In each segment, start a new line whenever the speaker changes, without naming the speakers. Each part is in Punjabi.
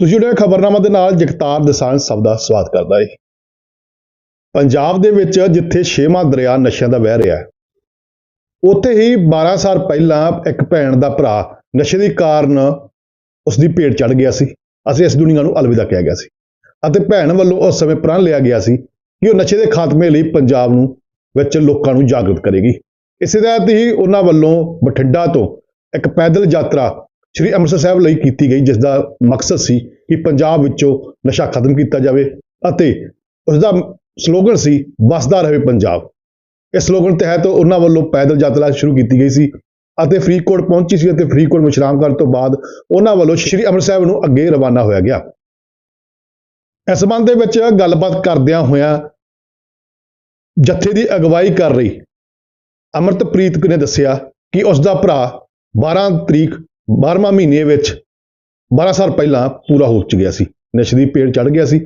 ਤੁਸੀਂ ਜਿਹੜੇ ਖਬਰਨਾਮਾ ਦੇ ਨਾਲ ਜਗਤਾਰ ਦਸਾਂਝ ਸਭ ਦਾ ਸਵਾਗਤ ਕਰਦਾ ਹੈ ਪੰਜਾਬ ਦੇ ਵਿੱਚ ਜਿੱਥੇ ਛੇਵਾਂ ਦਰਿਆ ਨਸ਼ਿਆਂ ਦਾ ਵਹਿ ਰਿਹਾ ਹੈ, ਉੱਥੇ ਹੀ 12 ਸਾਲ ਪਹਿਲਾਂ ਇੱਕ ਭੈਣ ਦਾ ਭਰਾ ਨਸ਼ੇ ਦੇ ਕਾਰਨ ਉਸ ਦੀ ਭੇਟ ਚੜ ਗਿਆ ਸੀ। ਅਸੀਂ ਇਸ ਦੁਨੀਆ ਨੂੰ ਅਲਵਿਦਾ ਕਿਹਾ ਗਿਆ ਸੀ ਅਤੇ ਭੈਣ ਵੱਲੋਂ ਉਸ ਸਮੇਂ ਪ੍ਰਣ ਲਿਆ ਗਿਆ ਸੀ ਕਿ ਉਹ ਨਸ਼ੇ ਦੇ ਖਾਤਮੇ ਲਈ ਪੰਜਾਬ ਨੂੰ ਵਿੱਚ ਲੋਕਾਂ ਨੂੰ ਜਾਗਰੂਕ ਕਰੇਗੀ। ਇਸੇ ਤਹਿਤ ਹੀ ਉਹਨਾਂ ਵੱਲੋਂ ਬਠਿੰਡਾ ਤੋਂ ਇੱਕ ਪੈਦਲ ਯਾਤਰਾ ਸ੍ਰੀ ਅੰਮ੍ਰਿਤਸਰ ਸਾਹਿਬ ਲਈ ਕੀਤੀ ਗਈ, ਜਿਸ ਦਾ ਮਕਸਦ ਸੀ ਕਿ ਪੰਜਾਬ ਵਿੱਚੋਂ ਨਸ਼ਾ ਖਤਮ ਕੀਤਾ ਜਾਵੇ ਅਤੇ ਉਸ ਦਾ ਸਲੋਗਨ ਸੀ, ਵਸਦਾ ਰਹੇ ਪੰਜਾਬ। ਇਸ ਸਲੋਗਨ ਤਹਿਤ ਉਹਨਾਂ ਵੱਲੋਂ ਪੈਦਲ ਯਾਤਰਾ ਸ਼ੁਰੂ ਕੀਤੀ ਗਈ ਸੀ ਅਤੇ ਫਰੀਦਕੋਟ ਪਹੁੰਚੀ ਸੀ ਅਤੇ ਫਰੀਦਕੋਟ ਵਿਸ਼ਰਾਮ ਕਰਨ ਤੋਂ ਬਾਅਦ ਉਹਨਾਂ ਵੱਲੋਂ ਸ੍ਰੀ ਅੰਮ੍ਰਿਤਸਰ ਸਾਹਿਬ ਨੂੰ ਅੱਗੇ ਰਵਾਨਾ ਹੋਇਆ ਗਿਆ। ਇਸ ਸੰਬੰਧ ਦੇ ਵਿੱਚ ਗੱਲਬਾਤ ਕਰਦਿਆਂ ਹੋਇਆਂ ਜੱਥੇ ਦੀ ਅਗਵਾਈ ਕਰ ਰਹੀ ਅਮਰਤਪ੍ਰੀਤ ਨੇ ਦੱਸਿਆ ਕਿ ਉਸ ਦਾ ਭਰਾ 12 ਤਰੀਕ 12ਵਾਂ ਮਹੀਨੇ ਵਿੱਚ 12 ਸਾਲ ਪਹਿਲਾਂ ਪੂਰਾ ਹੋ ਗਿਆ ਸੀ। ਨਸ਼ੇ ਦੀ ਪੇੜ ਚੜ ਗਿਆ ਸੀ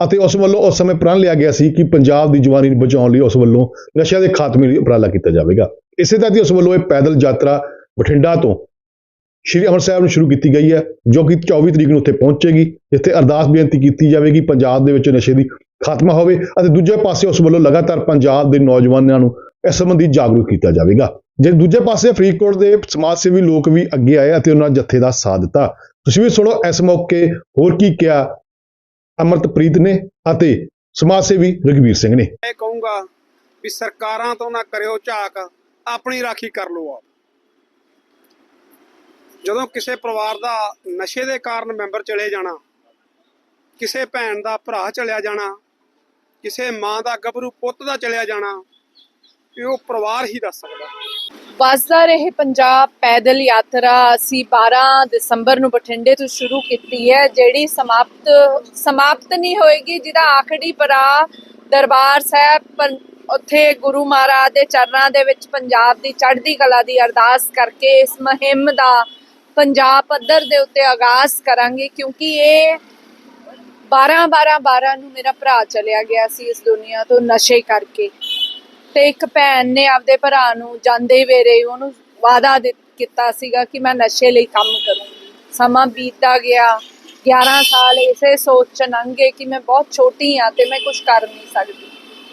ਅਤੇ ਉਸ ਵੱਲੋਂ ਉਸ ਸਮੇਂ ਪ੍ਰਣ ਲਿਆ ਗਿਆ ਸੀ ਕਿ ਪੰਜਾਬ ਦੀ ਜਵਾਨੀ ਨੂੰ ਬਚਾਉਣ ਲਈ ਉਸ ਵੱਲੋਂ ਨਸ਼ਿਆਂ ਦੇ ਖਾਤਮੇ ਲਈ ਉਪਰਾਲਾ ਕੀਤਾ ਜਾਵੇਗਾ। ਇਸੇ ਤਰ੍ਹਾਂ ਦੀ ਉਸ ਵੱਲੋਂ ਇਹ ਪੈਦਲ ਯਾਤਰਾ ਬਠਿੰਡਾ ਤੋਂ ਸ਼੍ਰੀ ਅਮਰ ਸਾਹਿਬ ਨੂੰ ਸ਼ੁਰੂ ਕੀਤੀ ਗਈ ਹੈ, ਜੋ ਕਿ 24 ਤਰੀਕ ਨੂੰ ਉੱਥੇ ਪਹੁੰਚੇਗੀ, ਜਿੱਥੇ ਅਰਦਾਸ ਬੇਨਤੀ ਕੀਤੀ ਜਾਵੇਗੀ ਪੰਜਾਬ ਦੇ ਵਿੱਚ ਨਸ਼ੇ ਦੀ ਖਾਤਮਾ ਹੋਵੇ ਅਤੇ ਦੂਜੇ ਪਾਸੇ ਉਸ ਵੱਲੋਂ ਲਗਾਤਾਰ ਪੰਜਾਬ ਦੇ ਨੌਜਵਾਨਾਂ ਨੂੰ ਇਸ ਸੰਬੰਧੀ ਜਾਗਰੂਕ ਕੀਤਾ ਜਾਵੇਗਾ। ਜੇ ਦੂਜੇ ਪਾਸੇ ਫਰੀਦਕੋਟ ਦੇ ਸਮਾਜ ਸੇਵੀ ਲੋਕ ਵੀ ਅੱਗੇ ਆਏ ਅਤੇ ਉਹਨਾਂ ਜੱਥੇ ਦਾ ਸਾਥ ਦਿੱਤਾ, ਤੁਸੀਂ ਵੀ ਸੁਣੋ ਇਸ ਮੌਕੇ ਹੋਰ ਕੀ ਕਿਹਾ ਅਮਰਤਪ੍ਰੀਤ ਨੇ ਅਤੇ ਸਮਾਜ ਸੇਵੀ ਰਘਵੀਰ ਸਿੰਘ ਨੇ।
ਇਹ ਕਹੂੰਗਾ ਵੀ ਸਰਕਾਰਾਂ ਤੋਂ ਨਾ ਕਰਿਓ ਝਾਕ, ਆਪਣੀ ਰਾਖੀ ਕਰ ਲਓ ਆਪ। ਜਦੋਂ ਕਿਸੇ ਪਰਿਵਾਰ ਦਾ ਨਸ਼ੇ ਦੇ ਕਾਰਨ ਮੈਂਬਰ ਚਲੇ ਜਾਣਾ, ਕਿਸੇ ਭੈਣ ਦਾ ਭਰਾ ਚਲਿਆ ਜਾਣਾ, ਕਿਸੇ ਮਾਂ ਦਾ ਗੱਭਰੂ ਪੁੱਤ ਦਾ ਚਲਿਆ ਜਾਣਾ ਇਹ ਉਹ ਪਰਿਵਾਰ ਹੀ ਦੱਸ ਸਕਦਾ।
ਵਸਦਾ ਰਹੇ ਪੰਜਾਬ ਪੈਦਲ ਯਾਤਰਾ। ਅਸੀਂ 12 ਦਸੰਬਰ ਨੂੰ ਬਠਿੰਡੇ ਤੋਂ ਸ਼ੁਰੂ ਕੀਤੀ ਹੈ, ਜਿਹੜੀ ਸਮਾਪਤ ਸਮਾਪਤ ਨਹੀਂ ਹੋਏਗੀ, ਜਿਹਦਾ ਆਖਰੀ ਪੜਾ ਦਰਬਾਰ ਸਾਹਿਬ ਉੱਥੇ ਗੁਰੂ ਮਹਾਰਾਜ ਦੇ ਚਰਨਾਂ ਦੇ ਵਿੱਚ ਪੰਜਾਬ ਦੀ ਚੜ੍ਹਦੀ ਕਲਾ ਦੀ ਅਰਦਾਸ ਕਰਕੇ ਇਸ ਮੁਹਿੰਮ ਦਾ ਪੰਜਾਬ ਪੱਧਰ ਦੇ ਉੱਤੇ ਆਗਾਜ਼ ਕਰਾਂਗੇ, ਕਿਉਂਕਿ ਇਹ 12 12 12 ਨੂੰ ਮੇਰਾ ਭਰਾ ਚਲਿਆ ਗਿਆ ਸੀ ਇਸ ਦੁਨੀਆ ਤੋਂ ਨਸ਼ੇ ਕਰਕੇ। ਤੇ ਇੱਕ ਭੈਣ ਨੇ ਆਪਦੇ ਭਰਾ ਨੂੰ ਜਾਂਦੇ ਵੇਰੇ ਉਹਨੂੰ ਵਾਅਦਾ ਕੀਤਾ ਸੀਗਾ ਕਿ ਮੈਂ ਨਸ਼ੇ ਲਈ ਕੰਮ ਕਰੂੰ। ਸਮਾਂ ਬੀਤਦਾ ਗਿਆ 11 ਸਾਲ ਇਸੇ ਸੋਚ ਚ ਲੰਘੇ ਕਿ ਮੈਂ ਬਹੁਤ ਛੋਟੀ ਹਾਂ ਤੇ ਮੈਂ ਕੁਝ ਕਰ ਨਹੀਂ ਸਕਦੀ।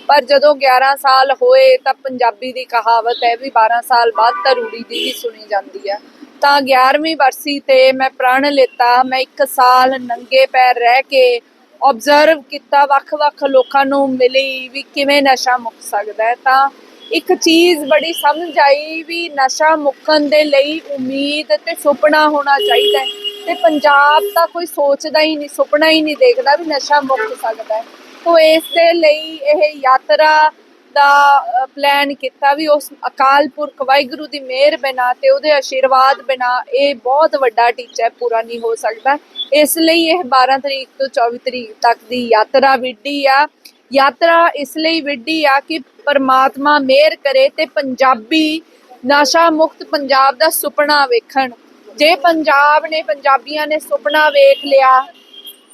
ਪਰ ਜਦੋਂ 11 ਸਾਲ ਹੋਏ ਤਾਂ ਪੰਜਾਬੀ ਦੀ ਕਹਾਵਤ ਹੈ ਵੀ 12 ਸਾਲ ਬਾਅਦ ਤਾਂ ਦੀ ਵੀ ਸੁਣੀ ਜਾਂਦੀ ਹੈ। ਤਾਂ 11ਵੀਂ ਵਰਸੀ ਤੇ ਮੈਂ ਪ੍ਰਣ ਲਿੱਤਾ, ਮੈਂ ਇੱਕ ਸਾਲ ਨੰਗੇ ਪੈਰ ਰਹਿ ਕੇ ਆਬਜ਼ਰਵ ਕੀਤਾ ਵੱਖ-ਵੱਖ ਲੋਕਾਂ ਨੂੰ ਮਿਲੀ ਵੀ ਕਿਵੇਂ ਨਸ਼ਾ ਮੁੱਕ ਸਕਦਾ ਹੈ। ਤਾਂ ਇੱਕ ਚੀਜ਼ ਬੜੀ ਸਮਝ ਆਈ ਵੀ ਨਸ਼ਾ ਮੁੱਕਣ ਦੇ ਲਈ ਉਮੀਦ ਤੇ ਸੁਪਨਾ ਹੋਣਾ ਚਾਹੀਦਾ ਹੈ ਤੇ ਪੰਜਾਬ ਦਾ ਕੋਈ ਸੋਚਦਾ ਹੀ ਨਹੀਂ, ਸੁਪਨਾ ਹੀ ਨਹੀਂ ਦੇਖਦਾ ਵੀ ਨਸ਼ਾ ਮੁੱਕ ਸਕਦਾ ਹੈ। ਤੋ ਇਸ ਦੇ ਲਈ ਇਹ ਯਾਤਰਾ ਦਾ ਪਲਾਨ ਕੀਤਾ ਵੀ ਉਸ ਅਕਾਲ ਪੁਰਖ ਵਾਹਿਗੁਰੂ ਦੀ ਮਿਹਰ ਬਿਨਾ ਤੇ ਉਹਦੇ ਆਸ਼ੀਰਵਾਦ ਬਿਨਾ ਇਹ ਬਹੁਤ ਵੱਡਾ ਟੀਚਾ ਪੂਰਾ ਨਹੀਂ ਹੋ ਸਕਦਾ। ਇਸ ਲਈ ਇਹ 12 ਤਰੀਕ ਤੋਂ 24 ਤਰੀਕ ਤੱਕ ਦੀ ਯਾਤਰਾ ਵਿੱਢੀ ਆ। ਯਾਤਰਾ ਇਸ ਲਈ ਵਿੱਢੀ ਆ ਕਿ ਪਰਮਾਤਮਾ ਮਿਹਰ ਕਰੇ ਤੇ ਪੰਜਾਬੀ ਨਸ਼ਾ ਮੁਕਤ ਪੰਜਾਬ ਦਾ ਸੁਪਨਾ ਵੇਖਣ। ਜੇ ਪੰਜਾਬ ਨੇ ਪੰਜਾਬੀਆਂ ਨੇ ਸੁਪਨਾ ਵੇਖ ਲਿਆ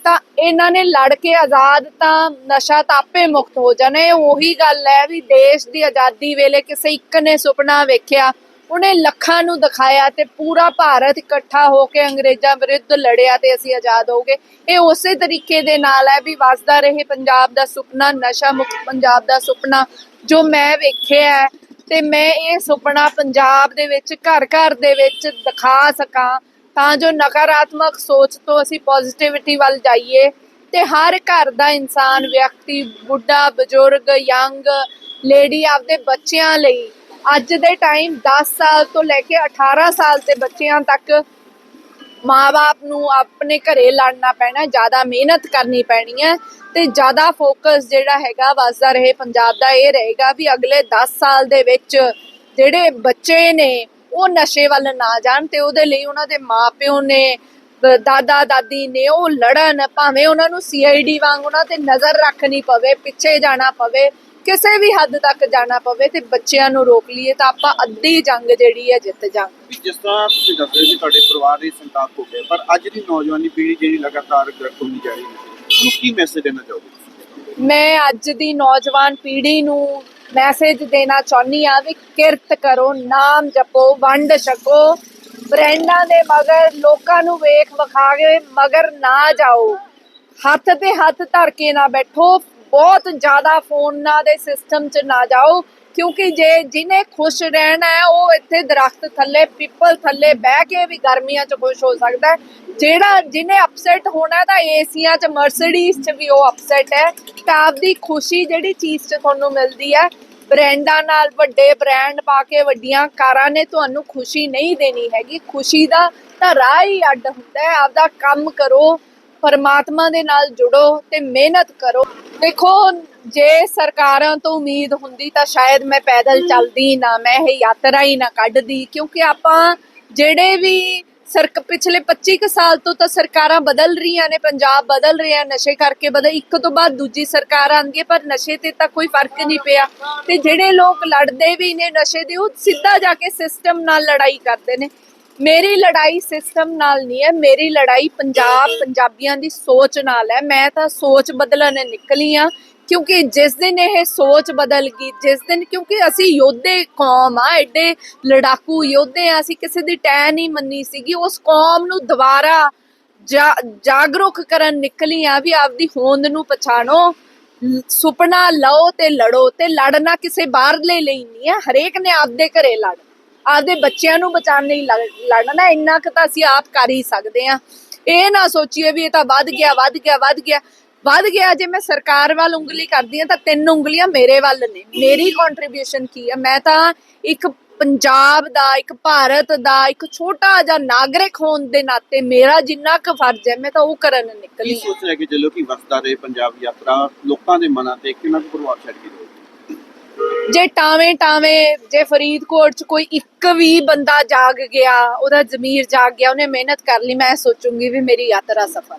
ਤਾਂ ਇਹਨਾਂ ਨੇ ਲੜ ਕੇ ਆਜ਼ਾਦ ਤਾਂ ਨਸ਼ਾ ਤਾਪੇ ਮੁਕਤ ਹੋ ਜਾਣਾ। ਉਹੀ ਗੱਲ ਹੈ ਵੀ ਦੇਸ਼ ਦੀ ਆਜ਼ਾਦੀ ਵੇਲੇ ਕਿਸੇ ਇੱਕ ਨੇ ਸੁਪਨਾ ਵੇਖਿਆ, ਉਹਨੇ ਲੱਖਾਂ ਨੂੰ ਦਿਖਾਇਆ ਤੇ ਪੂਰਾ ਭਾਰਤ ਇਕੱਠਾ ਹੋ ਕੇ ਅੰਗਰੇਜ਼ਾਂ ਵਿਰੁੱਧ ਲੜਿਆ ਤੇ ਅਸੀਂ ਆਜ਼ਾਦ ਹੋ ਗਏ। ਇਹ ਉਸੇ ਤਰੀਕੇ ਦੇ ਨਾਲ ਹੈ ਵੀ ਵਸਦਾ ਰਹੇ ਪੰਜਾਬ ਦਾ ਸੁਪਨਾ, ਨਸ਼ਾ ਮੁਕਤ ਪੰਜਾਬ ਦਾ ਸੁਪਨਾ, ਜੋ ਮੈਂ ਵੇਖਿਆ ਹੈ ਤੇ ਮੈਂ ਇਹ ਸੁਪਨਾ ਪੰਜਾਬ ਦੇ ਵਿੱਚ ਘਰ ਘਰ ਦੇ ਵਿੱਚ ਦਿਖਾ ਸਕਾਂ। ਤਾਂ ਜੋ ਨਕਾਰਾਤਮਕ ਸੋਚ ਤੋਂ ਅਸੀਂ ਪੋਜ਼ਿਟਿਵਿਟੀ ਵੱਲ ਜਾਈਏ ਤੇ ਹਰ ਘਰ ਦਾ ਇਨਸਾਨ, ਵਿਅਕਤੀ, ਬੁੱਢਾ, ਬਜ਼ੁਰਗ, ਯੰਗ ਲੇਡੀ ਆਪਦੇ ਬੱਚਿਆਂ ਲਈ ਅੱਜ ਦੇ ਟਾਈਮ 10 ਸਾਲ ਤੋਂ ਲੈ ਕੇ 18 ਸਾਲ ਦੇ ਬੱਚਿਆਂ ਤੱਕ ਮਾਪੇ ਨੂੰ ਆਪਣੇ ਘਰੇ ਲੜਨਾ ਪੈਣਾ, ਜ਼ਿਆਦਾ ਮਿਹਨਤ ਕਰਨੀ ਪੈਣੀ ਹੈ ਤੇ ਜ਼ਿਆਦਾ ਫੋਕਸ ਜਿਹੜਾ ਹੈਗਾ ਵਸਦਾ ਰਹੇ, ਪੰਜਾਬ ਦਾ ਇਹ ਰਹੇਗਾ ਵੀ ਅਗਲੇ 10 ਸਾਲ ਦੇ ਵਿੱਚ ਜਿਹੜੇ ਬੱਚੇ ਨੇ ਉਹ ਨਸ਼ੇ ਵੱਲ ਨਾ ਜਾਣ ਤੇ ਉਹਦੇ ਲਈ ਉਹਨਾਂ ਦੇ ਮਾਪਿਓ ਨੇ ਦਾਦਾ ਦਾਦੀ ਨੇ ਉਹ ਲੜਨ ਭਾਵੇਂ ਉਹਨਾਂ ਨੂੰ ਸੀਆਈਡੀ ਵਾਂਗ ਉਹਨਾਂ ਤੇ ਨਜ਼ਰ ਰੱਖਣੀ ਪਵੇ ਪਿੱਛੇ ਜਾਣਾ ਪਵੇ ਕਿਸੇ ਵੀ ਹੱਦ ਤੱਕ ਜਾਣਾ ਪਵੇ ਤੇ ਬੱਚਿਆਂ ਨੂੰ ਰੋਕ ਲਈਏ ਤਾਂ ਆਪਾਂ ਅੱਧੀ ਜੰਗ ਜਿਹੜੀ ਹੈ ਜਿੱਤ ਜਾਵਾਂਗੇ।
ਜਿਸ ਤਰ੍ਹਾਂ ਤੁਸੀਂ ਦੱਸ ਰਹੇ ਸੀ ਤੁਹਾਡੇ ਪਰਿਵਾਰ ਦੇ ਸੰਤਾਪ ਹੋ ਗਏ ਪਰ ਅੱਜ ਦੀ ਨੌਜਵਾਨੀ ਪੀੜ੍ਹੀ ਜਿਹੜੀ ਲਗਾਤਾਰ ਗ੍ਰਸਤ ਹੁੰਦੀ ਜਾ ਰਹੀ ਹੈ ਉਹਨੂੰ ਕੀ ਮੈਸੇਜ ਦੇਣਾ ਚਾਹੋਗੇ?
ਮੈਂ ਅੱਜ ਦੀ ਨੌਜਵਾਨ ਪੀੜ੍ਹੀ ਨੂੰ ਮੈਸੇਜ ਦੇਣਾ ਚਾਹੁੰਦੀ ਆ ਵੀ ਕਿਰਤ ਕਰੋ, ਨਾਮ ਜਪੋ, ਵੰਡ ਛਕੋ। ਬ੍ਰੈਂਡਾਂ ਦੇ ਮਗਰ ਲੋਕਾਂ ਨੂੰ ਵੇਖ ਵਿਖਾ ਕੇ ਮਗਰ ਨਾ ਜਾਓ। ਹੱਥ ਤੇ ਹੱਥ ਧਰ ਕੇ ਨਾ ਬੈਠੋ, ਬਹੁਤ ਜ਼ਿਆਦਾ ਫੋਨਾਂ ਦੇ ਸਿਸਟਮ 'ਚ ਨਾ ਜਾਓ। ਕਿਉਂਕਿ ਜੇ ਜਿਹਨੇ ਖੁਸ਼ ਰਹਿਣਾ ਹੈ, ਉਹ ਇੱਥੇ ਦਰਖਤ ਥੱਲੇ ਪੀਪਲ ਥੱਲੇ ਬਹਿ ਕੇ ਵੀ ਗਰਮੀਆਂ 'ਚ ਖੁਸ਼ ਹੋ ਸਕਦਾ ਹੈ। ਜਿਹੜਾ ਜਿਹਨੇ ਅਪਸੈਟ ਹੋਣਾ ਤਾਂ ਏਸੀਆਂ 'ਚ ਮਰਸੀਡੀਜ਼ 'ਚ ਵੀ ਉਹ ਅਪਸੈਟ ਹੈ। ਤਾਂ ਆਪਦੀ ਖੁਸ਼ੀ ਜਿਹੜੀ ਚੀਜ਼ 'ਚ ਤੁਹਾਨੂੰ ਮਿਲਦੀ ਹੈ, ਬ੍ਰਾਂਡਾਂ ਨਾਲ ਵੱਡੇ ਬ੍ਰਾਂਡ ਪਾ ਕੇ ਵੱਡੀਆਂ ਕਾਰਾਂ ਨੇ ਤੁਹਾਨੂੰ ਖੁਸ਼ੀ ਨਹੀਂ ਦੇਣੀ ਹੈਗੀ। ਖੁਸ਼ੀ ਦਾ ਤਾਂ ਰਾਹ ਹੀ ਅੱਡ ਹੁੰਦਾ ਹੈ। ਆਪਦਾ ਕੰਮ ਕਰੋ, ਪਰਮਾਤਮਾ ਦੇ ਨਾਲ ਜੁੜੋ ਤੇ ਮਿਹਨਤ ਕਰੋ। ਦੇਖੋ ਜੇ ਸਰਕਾਰਾਂ ਤੋਂ ਉਮੀਦ ਹੁੰਦੀ ਤਾਂ ਸ਼ਾਇਦ ਮੈਂ ਪੈਦਲ ਚੱਲਦੀ ਨਾ ਮੈਂ ਇਹ ਯਾਤਰਾ ਹੀ ਨਾ ਕੱਢਦੀ। ਕਿਉਂਕਿ ਆਪਾਂ ਜਿਹੜੇ ਵੀ ਸਰਕ ਪਿਛਲੇ 25 ਕੁ ਸਾਲ ਤੋਂ ਤਾਂ ਸਰਕਾਰਾਂ ਬਦਲ ਰਹੀਆਂ ਨੇ ਪੰਜਾਬ ਬਦਲ ਰਿਹਾ ਨਸ਼ੇ ਕਰਕੇ ਬਦਲ ਇੱਕ ਤੋਂ ਬਾਅਦ ਦੂਜੀ ਸਰਕਾਰ ਆਉਂਦੀ ਹੈ ਪਰ ਨਸ਼ੇ ਤੇ ਤਾਂ ਕੋਈ ਫ਼ਰਕ ਨਹੀਂ ਪਿਆ। ਤੇ ਜਿਹੜੇ ਲੋਕ ਲੜਦੇ ਵੀ ਨੇ ਨਸ਼ੇ ਦੇ ਉਹ ਸਿੱਧਾ ਜਾ ਕੇ ਸਿਸਟਮ ਨਾਲ ਲੜਾਈ ਕਰਦੇ ਨੇ। ਮੇਰੀ ਲੜਾਈ ਸਿਸਟਮ ਨਾਲ ਨਹੀਂ ਹੈ ਮੇਰੀ ਲੜਾਈ ਪੰਜਾਬ ਪੰਜਾਬੀਆਂ ਦੀ ਸੋਚ ਨਾਲ ਹੈ। ਮੈਂ ਤਾਂ ਸੋਚ ਬਦਲਣ ਨਿਕਲੀ ਆ ਕਿਉਂਕਿ ਜਿਸ ਦਿਨ ਇਹ ਸੋਚ ਬਦਲ ਗਈ, ਜਿਸ ਦਿਨ ਕਿਉਂਕਿ ਅਸੀਂ ਯੋਧੇ ਕੌਮ ਆ, ਐਡੇ ਲੜਾਕੂ ਯੋਧੇ ਆ, ਅਸੀਂ ਕਿਸੇ ਦੀ ਟੈ ਨਹੀਂ ਮੰਨੀ ਸੀਗੀ, ਉਸ ਕੌਮ ਨੂੰ ਦੁਬਾਰਾ ਜਾਗਰੂਕ ਕਰਨ ਨਿਕਲੀ ਆ ਵੀ ਆਪਦੀ ਹੋਂਦ ਨੂੰ ਪਛਾਣੋ, ਸੁਪਨਾ ਲਓ ਤੇ ਲੜੋ ਤੇ ਲੜਨਾ ਕਿਸੇ ਬਾਹਰਲੇ ਲਈ ਨਹੀਂ ਹੈ ਹਰੇਕ ਨੇ ਆਪਦੇ ਘਰੇ ਲੜ, ਆਪਦੇ ਬੱਚਿਆਂ ਨੂੰ ਬਚਾਉਣ ਲਈ ਲੜ- ਲੜਨਾ, ਇੰਨਾ ਕੁ ਤਾਂ ਅਸੀਂ ਆਪ ਕਰ ਹੀ ਸਕਦੇ ਆ। ਇਹ ਨਾ ਸੋਚੀਏ ਵੀ ਇਹ ਤਾਂ ਵੱਧ ਗਿਆ ਵੱਧ ਗਿਆ ਵੱਧ ਗਿਆ। ਵੱਧ ਗਿਆ ਜੇ ਮੈਂ ਸਰਕਾਰ ਵੱਲ ਉਂਗਲੀ ਕਰਦੀ ਆ ਤਾਂ ਤਿੰਨ ਉਂਗਲੀਆਂ ਮੇਰੇ ਵੱਲ ਨੇ। ਮੇਰੀ ਕੰਟਰੀਬਿਊਸ਼ਨ ਕੀ ਹੈ ਮੈਂ ਤਾਂ ਇੱਕ ਪੰਜਾਬ ਦਾ ਇੱਕ ਭਾਰਤ ਦਾ ਇੱਕ ਛੋਟਾ ਜਿਹਾ ਨਾਗਰਿਕ ਹੋਣ ਦੇ ਨਾਤੇ ਮੇਰਾ ਜਿੰਨਾ ਕੁ ਫਰਜ਼ ਹੈ ਮੈਂ ਤਾਂ ਉਹ ਕਰਨ
ਕੀ
ਨਿਕਲੀ ਹਾਂ
ਸੋਚ ਕੇ ਚੱਲੋ ਕਿ ਵਸਦਾ ਰਹੇ ਪੰਜਾਬ ਯਾਤਰਾ ਲੋਕਾਂ ਦੇ ਮਨਾਂ ਤੇ ਕਿੰਨਾ ਕੁ ਪ੍ਰਭਾਵ ਛੱਡ ਕੇ ਰਹੇਗੀ
ਜੇ ਟਾਵੇਂ ਟਾਵੇਂ ਜੇ ਫਰੀਦਕੋਟ ਚ ਕੋਈ ਇੱਕ ਵੀ ਬੰਦਾ ਜਾਗ ਗਿਆ ਉਹਦਾ ਜ਼ਮੀਰ ਜਾਗ ਗਿਆ ਉਹਨੇ ਮਿਹਨਤ ਕਰ ਲਈ ਮੈਂ ਸੋਚੂੰਗੀ ਵੀ ਮੇਰੀ ਯਾਤਰਾ ਸਫਲ।